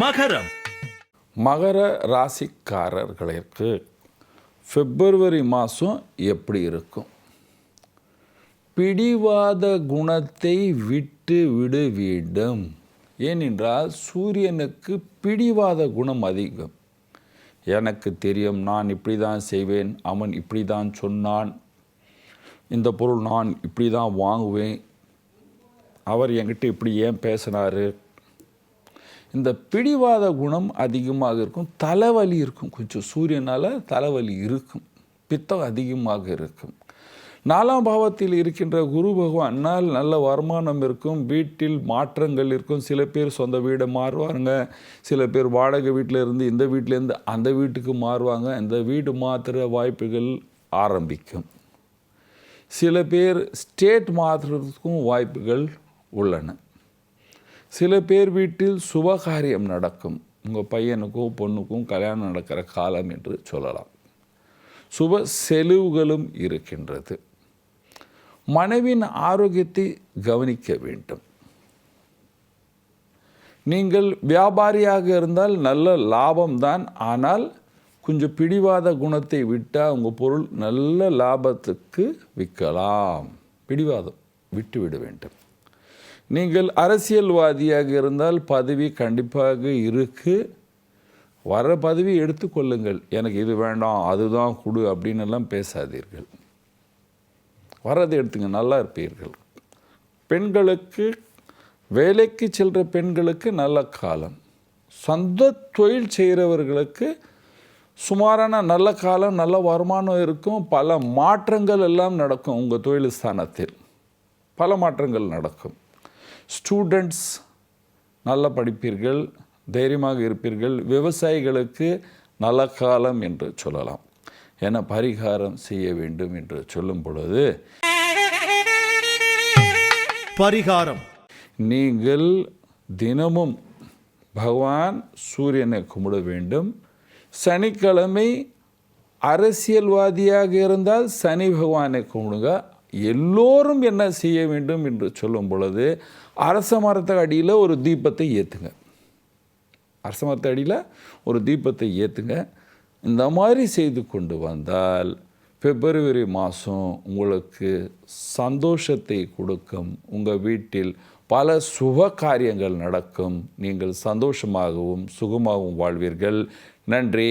மகரம். மகர ராசிக்காரர்களுக்கு பிப்ரவரி மாதம் எப்படி இருக்கும்? பிடிவாத குணத்தை விட்டு விடு வேண்டும். ஏனென்றால் சூரியனுக்கு பிடிவாத குணம் அதிகம். எனக்கு தெரியும் நான் இப்படி தான் செய்வேன் அவன் இப்படி தான் சொன்னான். இந்த பொருள் நான் இப்படி தான் வாங்குவேன். அவர் என்கிட்ட இப்படி ஏன் பேசினார்? இந்த பிடிவாத குணம் அதிகமாக இருக்கும் தலைவலி இருக்கும். கொஞ்சம் சூரியனால் தலைவலி இருக்கும் பித்தம் அதிகமாக இருக்கும். நாலாம் பாவத்தில் இருக்கின்ற குரு பகவானால் நல்ல வருமானம் இருக்கும் வீட்டில் மாற்றங்கள் இருக்கும். சில பேர் சொந்த வீடை மாறுவாங்க சில பேர் வாடகை வீட்டில் இருந்து இந்த வீட்டிலேருந்து அந்த வீட்டுக்கு மாறுவாங்க. இந்த வீடு மாற்றுற வாய்ப்புகள் ஆரம்பிக்கும். சில பேர் ஸ்டேட் மாற்றுறதுக்கும் வாய்ப்புகள் உள்ளன. சில பேர் வீட்டில் சுபகாரியம் நடக்கும். உங்கள் பையனுக்கும் பொண்ணுக்கும் கல்யாணம் நடக்கிற காலம் என்று சொல்லலாம். சுப செலவுகளும் இருக்கின்றது. மனைவின் ஆரோக்கியத்தை கவனிக்க வேண்டும். நீங்கள் வியாபாரியாக இருந்தால் நல்ல லாபம்தான். ஆனால் கொஞ்சம் பிடிவாத குணத்தை விட்டால் உங்கள் பொருள் நல்ல லாபத்துக்கு விற்கலாம். பிடிவாதம் விட்டு விட வேண்டும். நீங்கள் அரசியல்வாதியாக இருந்தால் பதவி கண்டிப்பாக இருக்கு. வர பதவி எடுத்துக்கொள்ளுங்கள் எனக்கு இது வேண்டாம் அதுதான் கொடு அப்படின்னு எல்லாம் பேசாதீர்கள். வரதை எடுத்துங்க நல்லா இருப்பீர்கள். பெண்களுக்கு வேலைக்கு செல்கிற பெண்களுக்கு நல்ல காலம். சொந்த தொழில் செய்கிறவர்களுக்கு சுமாரான நல்ல காலம் நல்ல வருமானம் இருக்கும். பல மாற்றங்கள் எல்லாம் நடக்கும் உங்கள் தொழில் ஸ்தானத்தில். பல மாற்றங்கள் நடக்கும். ஸ்டூடெண்ட்ஸ் நல்லா படிப்பீர்கள் தைரியமாக இருப்பீர்கள் விவசாயிகளுக்கு நல்ல காலம் என்று சொல்லலாம். என பரிகாரம் செய்ய வேண்டும் என்று சொல்லும் பொழுது பரிகாரம். நீங்கள் தினமும் பகவான் சூரியனை கும்பிட வேண்டும். சனிக்கிழமை அரசியல்வாதியாக இருந்தால் சனி பகவானை கும்பிடுங்க. எல்லோரும் என்ன செய்ய வேண்டும் என்று சொல்லும் பொழுது அரச மரத்து அடியில் ஒரு தீபத்தை ஏற்றுங்க அரச மரத்து அடியில் ஒரு தீபத்தை ஏற்றுங்க இந்த மாதிரி செய்து கொண்டு வந்தால் பிப்ரவரி மாதம் உங்களுக்கு சந்தோஷத்தை கொடுக்கும். உங்கள் வீட்டில் பல சுப காரியங்கள் நடக்கும். நீங்கள் சந்தோஷமாகவும் சுகமாகவும் வாழ்வீர்கள். நன்றி.